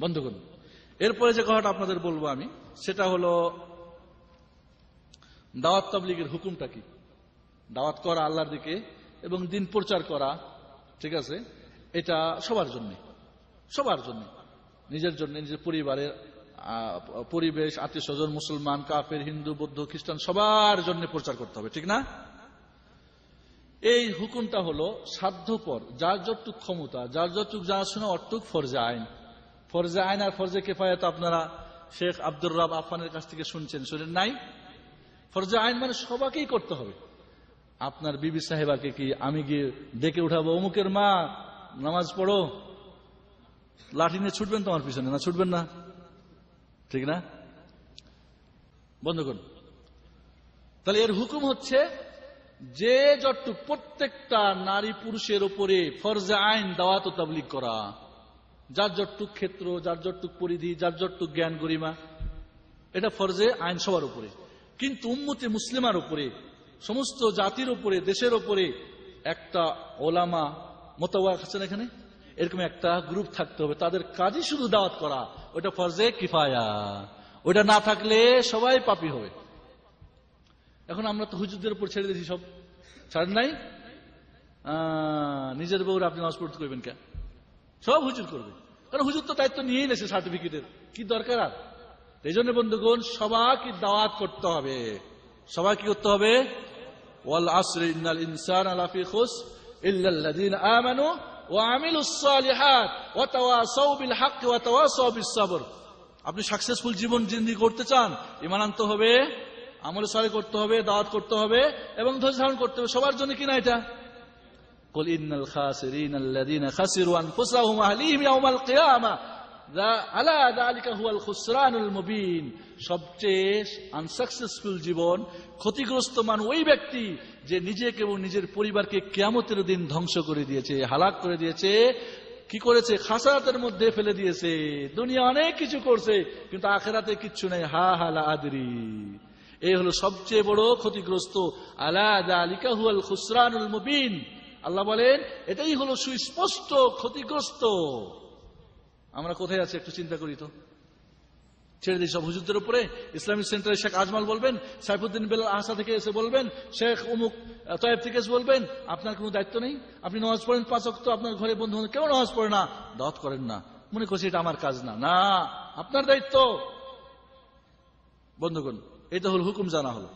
বন্ধুগণ, এরপরে যে কথাটা আপনাদের বলব আমি, সেটা হলো দাওয়াত তাবলিগের হুকুমটা কি? দাওয়াত করা আল্লাহর দিকে এবং দিন প্রচার করা, ঠিক আছে? এটা সবার জন্য সবার জন্য। নিজের জন্য, নিজের পরিবারের পরিবেশ আত্মীয় স্বজন মুসলমান, কাফের, হিন্দু, বৌদ্ধ, খ্রিস্টান, সবার জন্য প্রচার করতে হবে, ঠিক না? এই হুকুমটা হলো সাধ্যপর, যার যতটুক ক্ষমতা, যার যতটুক জানাশোনা অটুক ফরজে আইন। ফরজে আইন আর ফরজে কেফায়ত আপনারা শেখ আব্দুর রাব আফানের কাছ থেকে শুনছেন, শুনেন নাই? ফরজে আইন মানে সবাকেই করতে হবে। আপনার বিবি সাহেবাকে কি আমি গিয়ে ডেকে উঠাবো? অমুকের মা, নামাজ পড়ো। লাঠি নিয়ে ছুটবেন তোমার পিছনে, না ছুটবেন না? ঠিক না? বন্ধ করুন তাহলে এর হুকুম হচ্ছে যে যতটুক প্রত্যেকটা নারী পুরুষের উপরে ফরজে আইন দাওয়াত ও তাবলিগ করা যার যতটুক ক্ষেত্র, যার যতটুক পরিধি, যার যতটুক জ্ঞান গরিমা, এটা ফরজে আইন সবার উপরে। কিন্তু উম্মতে মুসলিমার উপরে, সমস্ত জাতির উপরে, দেশের উপরে একটা ওলামা মোতাবাক আছেন এখানে? এরকম একটা গ্রুপ থাকতে হবে। তাদের কাজই শুধু দাওয়াত করা ওটা ফরজে কিফায়া। ওটা না থাকলে সবাই পাপি হবে। এখন আমরা তো হুজুরদের উপর ছেড়ে দিয়েছি সব। ছাড়েন নাই? নিজের বউরে আপনি নামাজ করবেন কেন? সব হুজুর করবে। কারণ হুজুর তো দায়িত্ব নিয়েই নেছে সার্টিফিকেটের কি দরকার আর? এই জন্য বন্ধুগণ, সবাইকে দাওয়াত করতে হবে। সবাই কি করতে হবে? ওয়াল আসর ইন্নাল ইনসান আলাফি খুস ইল্লাল্লাযীন আমানু ওয়া আমিলুস সালিহাত ওয়া তাওয়াসাউ বিল হক ওয়া তাওয়াসাউ বিস সাবর আপনি সাকসেসফুল জীবন জিন্দি করতে চান, ইমান আনতে হবে, আমল সালে করতে হবে, দাওয়াত করতে হবে এবং ধৈর্য ধারণ করতে হবে। সবার জন্য কিনা এটা? قل إن الخاسرين الذين خسروا أنفسهم وأهليهم يوم القيامة ذا- ألا ذلك هو الخسران المبين সবচেয়ে আনসাকসেসফুল জীবন ক্ষতিগ্রস্ত মান ওই ব্যক্তি যে নিজেকে এবং নিজের পরিবারকে কেয়ামতের দিন ধ্বংস করে দিয়েছে হালাক করে দিয়েছে কি করেছে খাসারাতের মধ্যে ফেলে দিয়েছে দুনিয়া অনেক কিছু করছে কিন্তু আখেরাতে কিচ্ছু নেই হা হালা আদরি এই হলো সবচেয়ে বড় ক্ষতিগ্রস্ত আলা আলিকা হুয়াল খুসরানুল মুবিন আল্লাহ বলেন, এটাই হলো সুস্পষ্ট ক্ষতিগ্রস্ত। আমরা কোথায় আছি একটু চিন্তা করি তো। ছেড়ে দিই সব হুজুরদের উপরে। ইসলামিক সেন্টারে শেখ আজমাল বলবেন, সাইফুদ্দিন বেলাল আহসা থেকে এসে বলবেন, শেখ অমুক তয়েব থেকে এসে বলবেন, আপনার কোনো দায়িত্ব নেই? আপনি নামাজ পড়েন পাঁচ অক্ত আপনার ঘরে বন্ধু কেউ নামাজ পড়ে না। দাওয়াত করেন না। মনে করছি এটা আমার কাজ না। না, আপনার দায়িত্ব। বন্ধুগণ, এটা হল হুকুম জানা হলো।